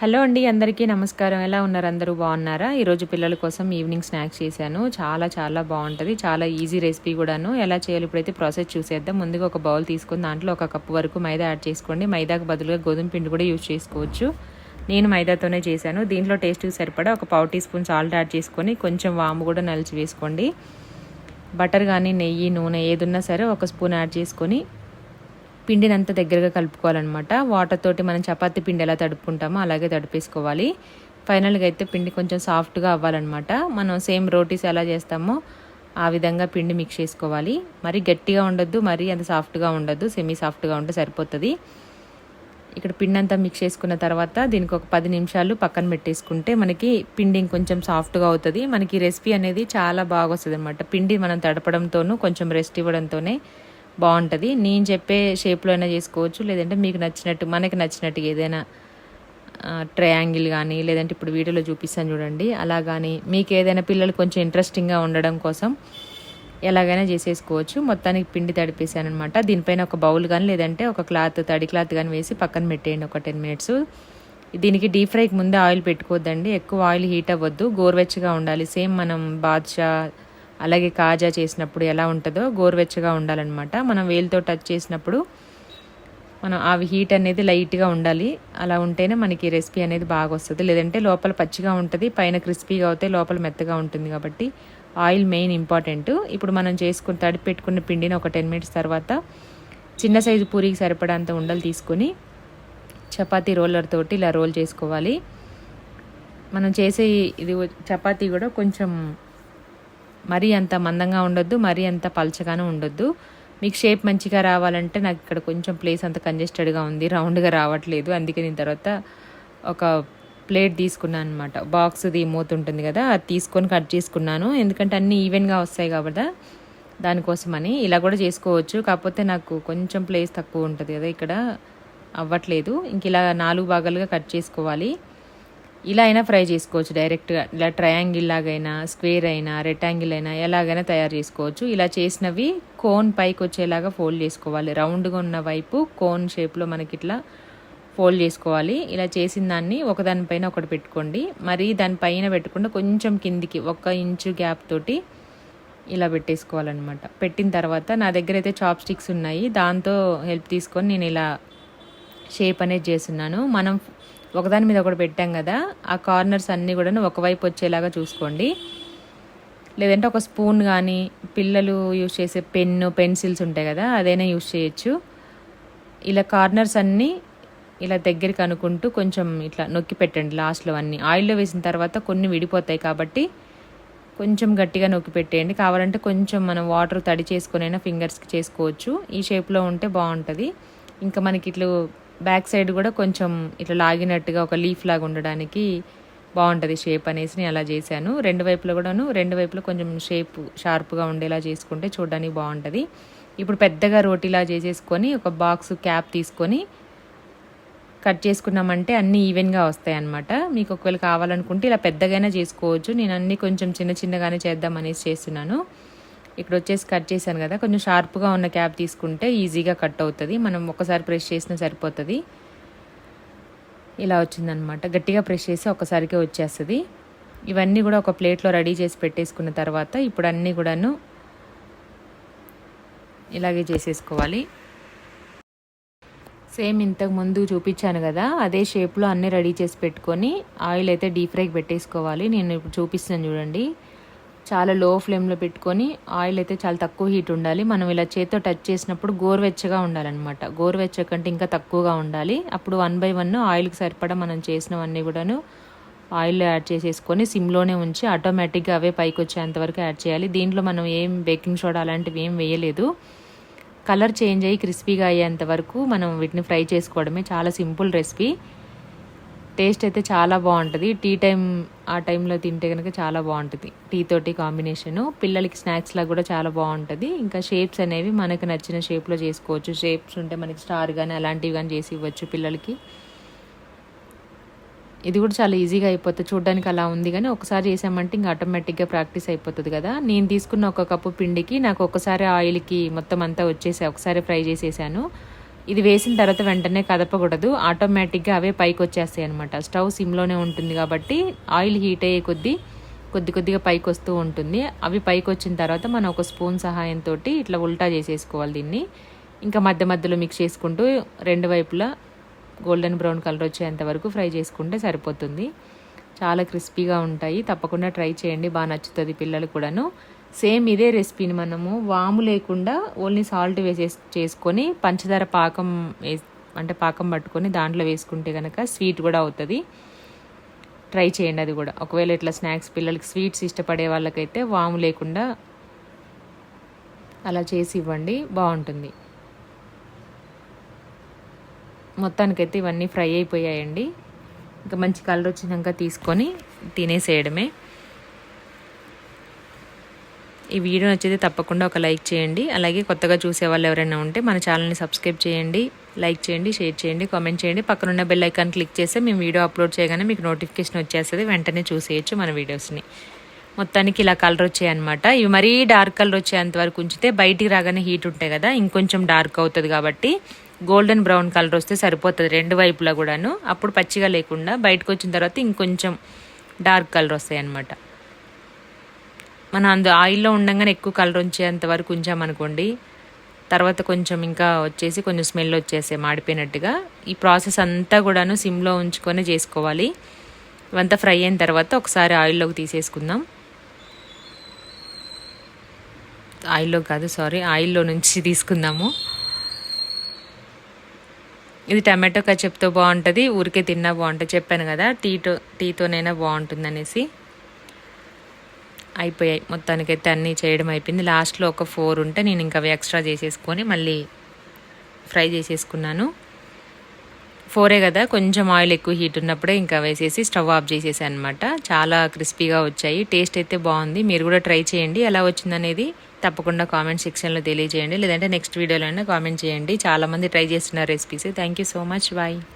Hello అండి అందరికీ నమస్కారం. ఎలా ఉన్నారు అందరూ? బాగున్నారా? ఈరోజు పిల్లల కోసం ఈవినింగ్ స్నాక్స్ చేశాను. చాలా చాలా బాగుంటుంది. చాలా ఈజీ రెసిపీ కూడాను. ఎలా చేయాలి ఇప్పుడైతే ప్రాసెస్ చూసేద్దాం. ముందుగా ఒక బౌల్ తీసుకొని దాంట్లో ఒక కప్పు వరకు మైదా యాడ్ చేసుకోండి. మైదాకు బదులుగా గోధుమ పిండి కూడా యూజ్ చేసుకోవచ్చు. నేను మైదాతోనే చేశాను. దీంట్లో టేస్ట్కి సరిపడా ఒక పావు టీ స్పూన్ సాల్ట్ యాడ్ చేసుకొని కొంచెం వాము కూడా నలిచి వేసుకోండి. బటర్ కానీ నెయ్యి నూనె ఏదున్నా సరే ఒక స్పూన్ యాడ్ చేసుకొని పిండిని అంత దగ్గరగా కలుపుకోవాలన్నమాట. వాటర్ తోటి మనం చపాతీ పిండి ఎలా తడుపుకుంటామో అలాగే తడిపేసుకోవాలి. ఫైనల్గా అయితే పిండి కొంచెం సాఫ్ట్గా అవ్వాలన్నమాట. మనం సేమ్ రోటీస్ ఎలా చేస్తామో ఆ విధంగా పిండి మిక్స్ చేసుకోవాలి. మరీ గట్టిగా ఉండొద్దు మరీ అంత సాఫ్ట్గా ఉండొద్దు సెమీ సాఫ్ట్గా ఉంటే సరిపోతుంది. ఇక్కడ పిండి అంతా మిక్స్ చేసుకున్న తర్వాత దీనికి ఒక పది నిమిషాలు పక్కన పెట్టేసుకుంటే మనకి పిండి ఇంకొంచెం సాఫ్ట్గా అవుతుంది. మనకి రెసిపీ అనేది చాలా బాగా వస్తుంది అనమాట పిండి మనం తడపడంతోనూ కొంచెం రెస్ట్ ఇవ్వడంతోనే బాగుంటుంది. నేను చెప్పే షేప్లో అయినా చేసుకోవచ్చు. లేదంటే మీకు నచ్చినట్టు మనకి నచ్చినట్టు ఏదైనా ట్రయాంగిల్ కానీ లేదంటే ఇప్పుడు వీడియోలో చూపిస్తాను చూడండి. అలా కానీ మీకు ఏదైనా పిల్లలు కొంచెం ఇంట్రెస్టింగ్గా ఉండడం కోసం ఎలాగైనా చేసేసుకోవచ్చు. మొత్తానికి పిండి తడిపేసాను అనమాట దీనిపైన ఒక బౌల్ కానీ లేదంటే ఒక క్లాత్ తడి క్లాత్ కానీ వేసి పక్కన పెట్టేయండి ఒక టెన్ మినిట్స్ దీనికి డీప్ ఫ్రైకి ముందే ఆయిల్ పెట్టుకోవద్దండి. ఎక్కువ ఆయిల్ హీట్ అవ్వద్దు. గోరువెచ్చగా ఉండాలి. సేమ్ మనం బాద్షా అలాగే కాజా చేసినప్పుడు ఎలా ఉంటుందో గోరువెచ్చగా ఉండాలన్నమాట. మనం వేలుతో టచ్ చేసినప్పుడు మనం అవి హీట్ అనేది లైట్గా ఉండాలి. అలా ఉంటేనే మనకి రెసిపీ అనేది బాగా వస్తుంది. లేదంటే లోపల పచ్చిగా ఉంటుంది పైన క్రిస్పీగా అవుతాయి లోపల మెత్తగా ఉంటుంది కాబట్టి ఆయిల్ మెయిన్ ఇంపార్టెంట్ ఇప్పుడు మనం చేసుకుని తడి పెట్టుకున్న పిండిని ఒక టెన్ మినిట్స్ తర్వాత చిన్న సైజు పూరికి సరిపడంత ఉండలు తీసుకొని చపాతీ రోలర్ తోటి ఇలా రోల్ చేసుకోవాలి. మనం చేసే ఇది చపాతీ కూడా కొంచెం మరీ అంత మందంగా ఉండొద్దు మరీ అంత పలచగానే ఉండొద్దు. మీకు షేప్ మంచిగా రావాలంటే నాకు ఇక్కడ కొంచెం ప్లేస్ అంత కంజెస్టెడ్గా ఉంది రౌండ్గా రావట్లేదు. అందుకే నేను తర్వాత ఒక ప్లేట్ తీసుకున్నాను అనమాట బాక్స్ది మూత ఉంటుంది కదా అది తీసుకొని కట్ చేసుకున్నాను. ఎందుకంటే అన్నీ ఈవెన్గా వస్తాయి కాబట్టి దానికోసమని ఇలా కూడా చేసుకోవచ్చు. కాకపోతే నాకు కొంచెం ప్లేస్ తక్కువ ఉంటుంది కదా ఇక్కడ అవ్వట్లేదు. ఇంక ఇలా నాలుగు భాగాలుగా కట్ చేసుకోవాలి. ఇలా అయినా ఫ్రై చేసుకోవచ్చు డైరెక్ట్గా. ఇలా ట్రయాంగిల్ లాగైనా స్క్వేర్ అయినా రెక్టాంగిల్ అయినా ఎలాగైనా తయారు చేసుకోవచ్చు. ఇలా చేసినవి కోన్ పైకి వచ్చేలాగా ఫోల్డ్ చేసుకోవాలి. రౌండ్గా ఉన్న వైపు కోన్ షేప్లో మనకి ఇట్లా ఫోల్డ్ చేసుకోవాలి. ఇలా చేసిన దాన్ని ఒకదానిపైన ఒకటి పెట్టుకోండి. మరి దానిపైన పెట్టకుండా కొంచెం కిందికి ఒక ఇంచు గ్యాప్ తోటి ఇలా పెట్టేసుకోవాలన్నమాట. పెట్టిన తర్వాత నా దగ్గర అయితే చాప్ స్టిక్స్ ఉన్నాయి. దాంతో హెల్ప్ తీసుకొని నేను ఇలా షేప్ అనేది చేస్తున్నాను. మనం ఒకదాని మీద ఒకటి పెట్టాం కదా ఆ కార్నర్స్ అన్నీ కూడా ఒకవైపు వచ్చేలాగా చూసుకోండి. లేదంటే ఒక స్పూన్ కానీ పిల్లలు యూజ్ చేసే పెన్ను పెన్సిల్స్ ఉంటాయి కదా అదైనా యూజ్ చేయొచ్చు. ఇలా కార్నర్స్ అన్నీ ఇలా దగ్గరికి అనుకుంటూ కొంచెం ఇట్లా నొక్కి పెట్టండి లాస్ట్లో అన్నీ. ఆయిల్లో వేసిన తర్వాత కొన్ని విడిపోతాయి కాబట్టి కొంచెం గట్టిగా నొక్కి పెట్టేయండి. కావాలంటే కొంచెం మనం వాటర్ తడి చేసుకునైనా ఫింగర్స్కి చేసుకోవచ్చు. ఈ షేప్లో ఉంటే బాగుంటుంది. ఇంకా మనకి ఇట్లా బ్యాక్ సైడ్ కూడా కొంచెం ఇట్లా లాగినట్టుగా ఒక లీఫ్ లాగా ఉండడానికి బాగుంటుంది షేప్ అనేసి నేను అలా చేశాను. రెండు వైపులో కూడాను రెండు వైపులో కొంచెం షేప్ షార్ప్గా ఉండేలా చేసుకుంటే చూడడానికి బాగుంటుంది. ఇప్పుడు పెద్దగా రోటీలా చేసేసుకొని ఒక బాక్స్ క్యాప్ తీసుకొని కట్ చేసుకున్నామంటే అన్నీ ఈవెన్గా వస్తాయి అనమాట మీకు ఒకవేళ కావాలనుకుంటే ఇలా పెద్దగానే చేసుకోవచ్చు. నేను అన్నీ కొంచెం చిన్న చిన్నగానే చేద్దాం అనేసి చేస్తున్నాను. ఇక్కడ వచ్చేసి కట్ చేశాను కదా. కొంచెం షార్ప్గా ఉన్న క్యాప్ తీసుకుంటే ఈజీగా కట్ అవుతుంది. మనం ఒకసారి ప్రెస్ చేసినా సరిపోతుంది. ఇలా వచ్చిందనమాట గట్టిగా ప్రెస్ చేసి ఒకసారికే వచ్చేస్తుంది. ఇవన్నీ కూడా ఒక ప్లేట్లో రెడీ చేసి పెట్టేసుకున్న తర్వాత ఇప్పుడు అన్నీ కూడాను ఇలాగే చేసేసుకోవాలి. సేమ్ ఇంతకు ముందు చూపించాను కదా. అదే షేప్లో అన్నీ రెడీ చేసి పెట్టుకొని ఆయిల్ అయితే డీప్ ఫ్రైకి పెట్టేసుకోవాలి. నేను ఇప్పుడు చూపిస్తున్నాను చూడండి. చాలా లో ఫ్లేమ్లో పెట్టుకొని ఆయిల్ అయితే చాలా తక్కువ హీట్ ఉండాలి. మనం ఇలా చేతితో టచ్ చేసినప్పుడు గోరువెచ్చగా ఉండాలన్నమాట. గోరువెచ్చ కంటే ఇంకా తక్కువగా ఉండాలి. అప్పుడు వన్ బై వన్ ఆయిల్కి సరిపడా మనం చేసినవన్నీ కూడాను ఆయిల్ యాడ్ చేసేసుకొని సిమ్లోనే ఉంచి ఆటోమేటిక్గా అవే పైకి వచ్చేంత వరకు యాడ్ చేయాలి. దీంట్లో మనం ఏం బేకింగ్ సోడా అలాంటివి ఏం వేయలేదు. కలర్ చేంజ్ అయ్యి క్రిస్పీగా అయ్యేంత వరకు మనం వీటిని ఫ్రై చేసుకోవడమే చాలా సింపుల్ రెసిపీ టేస్ట్ అయితే చాలా బాగుంటుంది. టీ టైం ఆ టైంలో తింటే కనుక చాలా బాగుంటుంది. టీ తోటి కాంబినేషను. పిల్లలకి స్నాక్స్లా కూడా చాలా బాగుంటుంది. ఇంకా షేప్స్ అనేవి మనకు నచ్చిన షేప్లో చేసుకోవచ్చు. షేప్స్ ఉంటే మనకి స్టార్ కానీ అలాంటివి కానీ చేసి ఇవ్వచ్చు పిల్లలకి. ఇది కూడా చాలా ఈజీగా అయిపోతుంది. చూడడానికి అలా ఉంది కానీ ఒకసారి చేసామంటే ఇంకా ఆటోమేటిక్గా ప్రాక్టీస్ అయిపోతుంది కదా. నేను తీసుకున్న ఒక కప్పు పిండికి నాకు ఒకసారి ఆయిల్కి మొత్తం అంతా వచ్చేసా ఒకసారి ఫ్రై చేసేసాను. ఇది వేసిన తర్వాత వెంటనే కదపకూడదు. ఆటోమేటిక్గా అవే పైకి వచ్చేస్తాయి అనమాట స్టవ్ సిమ్లోనే ఉంటుంది కాబట్టి ఆయిల్ హీట్ అయ్యే కొద్దీ కొద్ది కొద్దిగా పైకి వస్తూ ఉంటుంది. అవి పైకి వచ్చిన తర్వాత మనం ఒక స్పూన్ సహాయంతో ఇట్లా ఉల్టా చేసేసుకోవాలి దీన్ని. ఇంకా మధ్య మధ్యలో మిక్స్ చేసుకుంటూ రెండు వైపులా గోల్డెన్ బ్రౌన్ కలర్ వచ్చేంత వరకు ఫ్రై చేసుకుంటే సరిపోతుంది. చాలా క్రిస్పీగా ఉంటాయి. తప్పకుండా ట్రై చేయండి. బాగా నచ్చుతుంది పిల్లలు కూడాను. సేమ్ ఇదే రెసిపీని మనము వాము లేకుండా ఓన్లీ సాల్ట్ వేసే చేసుకొని పంచదార పాకం వేస్ అంటే పాకం పట్టుకొని దాంట్లో వేసుకుంటే కనుక స్వీట్ కూడా అవుతుంది. ట్రై చేయండి అది కూడా. ఒకవేళ ఇట్లా స్నాక్స్ పిల్లలకి స్వీట్స్ ఇష్టపడే వాళ్ళకైతే వాము లేకుండా అలా చేసి ఇవ్వండి బాగుంటుంది. మొత్తానికైతే ఇవన్నీ ఫ్రై అయిపోయాయండి. ఇంకా మంచి కలర్ వచ్చినాక తీసుకొని తినేసేయడమే. ఈ వీడియో నచ్చితే తప్పకుండా ఒక లైక్ చేయండి. అలాగే కొత్తగా చూసే వాళ్ళు ఎవరైనా ఉంటే మన ఛానల్ని సబ్స్క్రైబ్ చేయండి. లైక్ చేయండి షేర్ చేయండి కామెంట్ చేయండి. పక్కనున్న బెల్ ఐకాన్ క్లిక్ చేస్తే మేము వీడియో అప్లోడ్ చేయగానే మీకు నోటిఫికేషన్ వచ్చేస్తుంది. వెంటనే చూసేయచ్చు మన వీడియోస్ని. మొత్తానికి ఇలా కలర్ వచ్చాయన్నమాట ఇవి మరీ డార్క్ కలర్ వచ్చేంత వరకు ఉంచితే బయటికి రాగానే హీట్ ఉంటాయి కదా ఇంకొంచెం డార్క్ అవుతుంది కాబట్టి గోల్డెన్ బ్రౌన్ కలర్ వస్తే సరిపోతుంది రెండు వైపులా కూడాను. అప్పుడు పచ్చిగా లేకుండా బయటకు వచ్చిన తర్వాత ఇంకొంచెం డార్క్ కలర్ వస్తాయి అన్నమాట. మనం అందు ఆయిల్లో ఉండగానే ఎక్కువ కలర్ వచ్చేంత వరకు ఉంచామనుకోండి తర్వాత కొంచెం ఇంకా వచ్చేసి కొంచెం స్మెల్ వచ్చేసే మాడిపోయినట్టుగా ఈ ప్రాసెస్ అంతా కూడాను సిమ్లో ఉంచుకొని చేసుకోవాలి. ఇవంతా ఫ్రై అయిన తర్వాత ఒకసారి ఆయిల్లోకి తీసేసుకుందాం. ఆయిల్లో కాదు సారీ ఆయిల్లో నుంచి తీసుకుందాము. ఇది టమాటో కచప్తో బాగుంటుంది ఊరికే తిన్నా బాగుంటుంది. చెప్పాను కదా టీతో టీతోనైనా బాగుంటుంది అనేసి అయిపోయాయి. మొత్తానికైతే అన్నీ చేయడం అయిపోయింది. లాస్ట్లో ఒక ఫోర్ ఉంటే నేను ఇంకా అవి ఎక్స్ట్రా చేసేసుకొని మళ్ళీ ఫ్రై చేసేసుకున్నాను. ఫోరే కదా? కొంచెం ఆయిల్ ఎక్కువ హీట్ ఉన్నప్పుడే ఇంకా వేసేసి స్టవ్ ఆఫ్ చేసేసాను అనమాట చాలా క్రిస్పీగా వచ్చాయి. టేస్ట్ అయితే బాగుంది. మీరు కూడా ట్రై చేయండి. ఎలా వచ్చిందనేది తప్పకుండా కామెంట్ సెక్షన్లో తెలియజేయండి. లేదంటే నెక్స్ట్ వీడియోలో కామెంట్ చేయండి. చాలామంది ట్రై చేస్తున్నారు recipes thank you so much bye